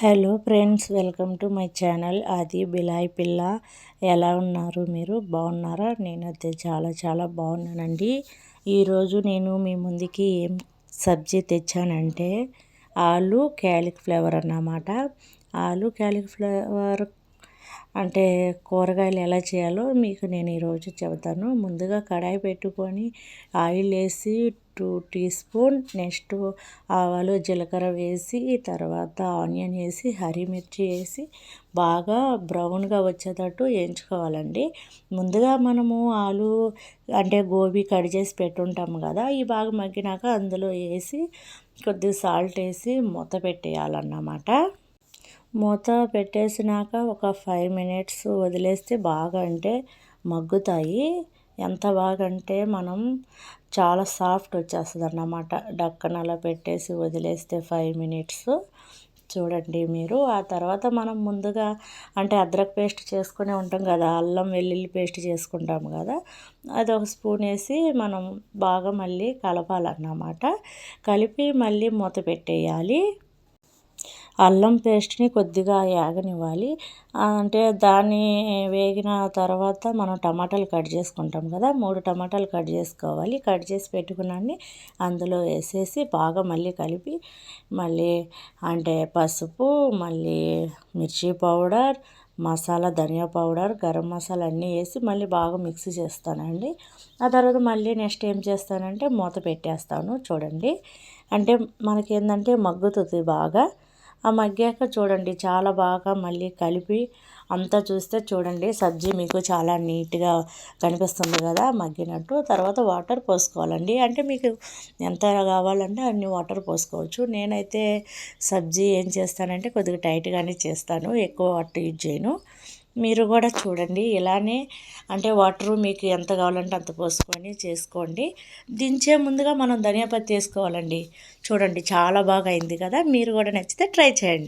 Hello friends welcome to my channel. అది బిలాయ్ పిల్ల. ఎలా ఉన్నారు మీరు? బాగున్నారా? నేనైతే చాలా చాలా బాగున్నానండి. ఈరోజు నేను మీ ముందుకి ఏం సబ్జీ తెచ్చానంటే ఆలు క్యాలిఫ్లవర్ అన్నమాట. ఆలు క్యాలిఫ్లవర్ అంటే కూరగాయలు ఎలా చేయాలో మీకు నేను ఈరోజు చెబుతాను. ముందుగా కడాయి పెట్టుకొని ఆయిల్ వేసి టూ టీ స్పూన్ నెక్స్ట్ ఆవాలు జీలకర్ర వేసి తర్వాత ఆనియన్ వేసి హరిమిర్చి వేసి బాగా బ్రౌన్గా వచ్చేటట్టు వేయించుకోవాలండి. ముందుగా మనము ఆలు అంటే గోబీ కట్ చేసి పెట్టుంటాము కదా ఈ బాగా మగ్గినాక అందులో వేసి కొద్దిగా సాల్ట్ వేసి మూత పెట్టేయాలన్నమాట. మూత పెట్టేసినాక ఒక ఫైవ్ మినిట్స్ వదిలేస్తే బాగా అంటే మగ్గుతాయి. ఎంత బాగా అంటే మనం చాలా సాఫ్ట్ వచ్చేస్తుంది అన్నమాట డక్కన అలా పెట్టేసి వదిలేస్తే ఫైవ్ మినిట్స్ చూడండి మీరు. ఆ తర్వాత మనం ముందుగా అంటే అద్రక్ పేస్ట్ చేసుకునే ఉంటాం కదా అల్లం వెల్లుల్లి పేస్ట్ చేసుకుంటాం కదా అది ఒక స్పూన్ వేసి మనం బాగా మళ్ళీ కలపాలన్నమాట. కలిపి మళ్ళీ మూత పెట్టేయాలి. అల్లం పేస్ట్ని కొద్దిగా యాగనివ్వాలి. అంటే దాన్ని వేగిన తర్వాత మనం టమాటాలు కట్ చేసుకుంటాం కదా మూడు టమాటాలు కట్ చేసుకోవాలి. కట్ చేసి పెట్టుకున్నాన్ని అందులో వేసేసి బాగా మళ్ళీ కలిపి మళ్ళీ అంటే పసుపు మళ్ళీ మిర్చి పౌడర్ మసాలా ధనియా పౌడర్ గరం మసాలా అన్నీ వేసి మళ్ళీ బాగా మిక్స్ చేస్తానండి. ఆ తర్వాత మళ్ళీ నెక్స్ట్ ఏం చేస్తానంటే మూత పెట్టేస్తాను చూడండి. అంటే మనకి ఏంటంటే మగ్గుతుంది బాగా. ఆ మగ్గాక చూడండి చాలా బాగా మళ్ళీ కలిపి అంతా చూస్తే చూడండి సబ్జీ మీకు చాలా నీట్గా కనిపిస్తుంది కదా మగ్గినట్టు. తర్వాత వాటర్ పోసుకోవాలండి. అంటే మీకు ఎంత కావాలంటే అన్ని వాటర్ పోసుకోవచ్చు. నేనైతే సబ్జీ ఏం చేస్తానంటే కొద్దిగా టైట్గానే చేస్తాను ఎక్కువ వాటర్ యూజ్ చేయను. మీరు కూడా చూడండి. ఇలానే అంటే వాటరు మీకు ఎంత కావాలంటే అంత పోసుకొని చేసుకోండి. దించే ముందుగా మనం ధనియాపత్తి వేసుకోవాలండి. చూడండి చాలా బాగా అయింది కదా. మీరు కూడా నచ్చితే ట్రై చేయండి.